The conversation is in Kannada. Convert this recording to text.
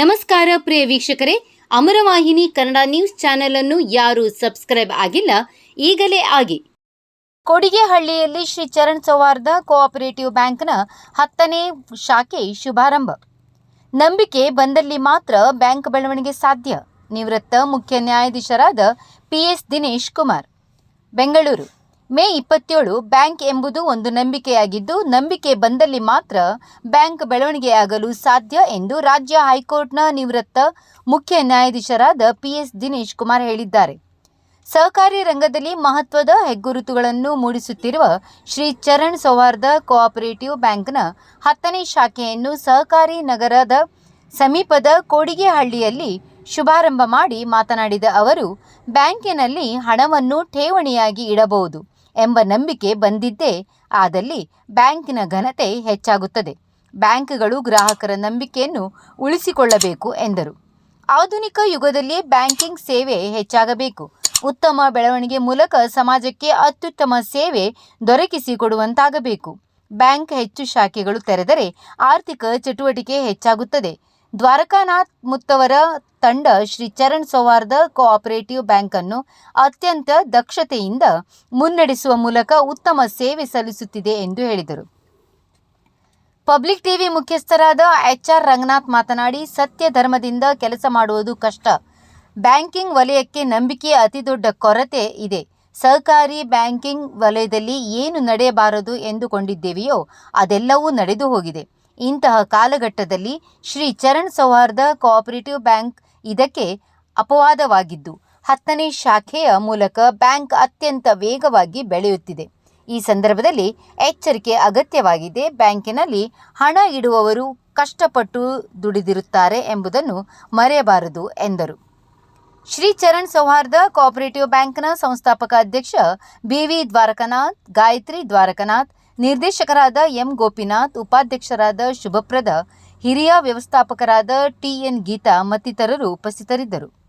ನಮಸ್ಕಾರ ಪ್ರಿಯ ವೀಕ್ಷಕರೇ, ಅಮರವಾಹಿನಿ ಕನ್ನಡ ನ್ಯೂಸ್ ಚಾನೆಲ್ ಅನ್ನು ಯಾರು ಸಬ್ಸ್ಕ್ರೈಬ್ ಆಗಿಲ್ಲ, ಈಗಲೇ ಆಗಿ. ಕೊಡಿಗೆಹಳ್ಳಿಯಲ್ಲಿ ಶ್ರೀ ಚರಣ್ ಸೌಹಾರ್ದ ಕೋಆಪರೇಟಿವ್ ಬ್ಯಾಂಕ್ನ ಹತ್ತನೇ ಶಾಖೆ ಶುಭಾರಂಭ. ನಂಬಿಕೆ ಬಂದಲ್ಲಿ ಮಾತ್ರ ಬ್ಯಾಂಕ್ ಬೆಳವಣಿಗೆ ಸಾಧ್ಯ, ನಿವೃತ್ತ ಮುಖ್ಯ ನ್ಯಾಯಾಧೀಶರಾದ ಪಿಎಸ್ ದಿನೇಶ್ ಕುಮಾರ್. ಬೆಂಗಳೂರು. ಮೇ ಇಪ್ಪತ್ತೇಳು ಬ್ಯಾಂಕ್ ಎಂಬುದು ಒಂದು ನಂಬಿಕೆಯಾಗಿದ್ದು, ನಂಬಿಕೆ ಬಂದಲ್ಲಿ ಮಾತ್ರ ಬ್ಯಾಂಕ್ ಬೆಳವಣಿಗೆಯಾಗಲು ಸಾಧ್ಯ ಎಂದು ರಾಜ್ಯ ಹೈಕೋರ್ಟ್ನ ನಿವೃತ್ತ ಮುಖ್ಯ ನ್ಯಾಯಾಧೀಶರಾದ ಪಿಎಸ್ ದಿನೇಶ್ ಕುಮಾರ್ ಹೇಳಿದ್ದಾರೆ. ಸಹಕಾರಿ ರಂಗದಲ್ಲಿ ಮಹತ್ವದ ಹೆಗ್ಗುರುತುಗಳನ್ನು ಮೂಡಿಸುತ್ತಿರುವ ಶ್ರೀ ಚರಣ್ ಸೌಹಾರ್ದ ಕೋಆಪರೇಟಿವ್ ಬ್ಯಾಂಕ್ನ ಹತ್ತನೇ ಶಾಖೆಯನ್ನು ಸಹಕಾರಿ ನಗರದ ಸಮೀಪದ ಕೋಡಿಗೆಹಳ್ಳಿಯಲ್ಲಿ ಶುಭಾರಂಭ ಮಾಡಿ ಮಾತನಾಡಿದ ಅವರು, ಬ್ಯಾಂಕಿನಲ್ಲಿ ಹಣವನ್ನು ಠೇವಣಿಯಾಗಿ ಇಡಬಹುದು. ಎಂಬ ನಂಬಿಕೆ ಬಂದಿದ್ದೇ ಆದಲ್ಲಿ ಬ್ಯಾಂಕಿನ ಘನತೆ ಹೆಚ್ಚಾಗುತ್ತದೆ. ಬ್ಯಾಂಕ್ಗಳು ಗ್ರಾಹಕರ ನಂಬಿಕೆಯನ್ನು ಉಳಿಸಿಕೊಳ್ಳಬೇಕು ಎಂದರು. ಆಧುನಿಕ ಯುಗದಲ್ಲಿ ಬ್ಯಾಂಕಿಂಗ್ ಸೇವೆ ಹೆಚ್ಚಾಗಬೇಕು. ಉತ್ತಮ ಬೆಳವಣಿಗೆ ಮೂಲಕ ಸಮಾಜಕ್ಕೆ ಅತ್ಯುತ್ತಮ ಸೇವೆ ದೊರಕಿಸಿಕೊಡುವಂತಾಗಬೇಕು. ಬ್ಯಾಂಕ್ ಹೆಚ್ಚು ಶಾಖೆಗಳು ತೆರೆದರೆ ಆರ್ಥಿಕ ಚಟುವಟಿಕೆ ಹೆಚ್ಚಾಗುತ್ತದೆ. ದ್ವಾರಕಾನಾಥ್ ಮುತ್ತವರ ತಂಡ ಶ್ರೀ ಚರಣ್ ಸೌಹಾರ್ದ ಕೋಆಪರೇಟಿವ್ ಬ್ಯಾಂಕನ್ನು ಅತ್ಯಂತ ದಕ್ಷತೆಯಿಂದ ಮುನ್ನಡೆಸುವ ಮೂಲಕ ಉತ್ತಮ ಸೇವೆ ಸಲ್ಲಿಸುತ್ತಿದೆ ಎಂದು ಹೇಳಿದರು. ಪಬ್ಲಿಕ್ ಟಿವಿ ಮುಖ್ಯಸ್ಥರಾದ ಎಚ್ ಆರ್ ರಂಗನಾಥ್ ಮಾತನಾಡಿ, ಸತ್ಯ ಧರ್ಮದಿಂದ ಕೆಲಸ ಮಾಡುವುದು ಕಷ್ಟ. ಬ್ಯಾಂಕಿಂಗ್ ವಲಯಕ್ಕೆ ನಂಬಿಕೆಯ ಅತಿದೊಡ್ಡ ಕೊರತೆ ಇದೆ. ಸಹಕಾರಿ ಬ್ಯಾಂಕಿಂಗ್ ವಲಯದಲ್ಲಿ ಏನು ನಡೆಯಬಾರದು ಎಂದುಕೊಂಡಿದ್ದೇವೆಯೋ ಅದೆಲ್ಲವೂ ನಡೆದು ಹೋಗಿದೆ. ಇಂತಹ ಕಾಲಘಟ್ಟದಲ್ಲಿ ಶ್ರೀ ಚರಣ್ ಸೌಹಾರ್ದ ಕೋಆಪರೇಟಿವ್ ಬ್ಯಾಂಕ್ ಇದಕ್ಕೆ ಅಪವಾದವಾಗಿದ್ದು, ಹತ್ತನೇ ಶಾಖೆಯ ಮೂಲಕ ಬ್ಯಾಂಕ್ ಅತ್ಯಂತ ವೇಗವಾಗಿ ಬೆಳೆಯುತ್ತಿದೆ. ಈ ಸಂದರ್ಭದಲ್ಲಿ ಎಚ್ಚರಿಕೆ ಅಗತ್ಯವಾಗಿದೆ. ಬ್ಯಾಂಕಿನಲ್ಲಿ ಹಣ ಇಡುವವರು ಕಷ್ಟಪಟ್ಟು ದುಡಿದಿರುತ್ತಾರೆ ಎಂಬುದನ್ನು ಮರೆಯಬಾರದು ಎಂದರು. ಶ್ರೀ ಚರಣ್ ಸೌಹಾರ್ದ ಕೋಆಪರೇಟಿವ್ ಬ್ಯಾಂಕ್ನ ಸಂಸ್ಥಾಪಕ ಅಧ್ಯಕ್ಷ ಬಿವಿ ದ್ವಾರಕನಾಥ್, ಗಾಯತ್ರಿ ದ್ವಾರಕನಾಥ್ ನಿರ್ದೇಶಕರಾದ ಎಂ ಗೋಪಿನಾಥ್ ಉಪಾಧ್ಯಕ್ಷರಾದ ಶುಭಪ್ರದ ಹಿರಿಯ ವ್ಯವಸ್ಥಾಪಕರಾದ ಟಿಎನ್ ಗೀತಾ ಮತ್ತಿತರರು ಉಪಸ್ಥಿತರಿದ್ದರು.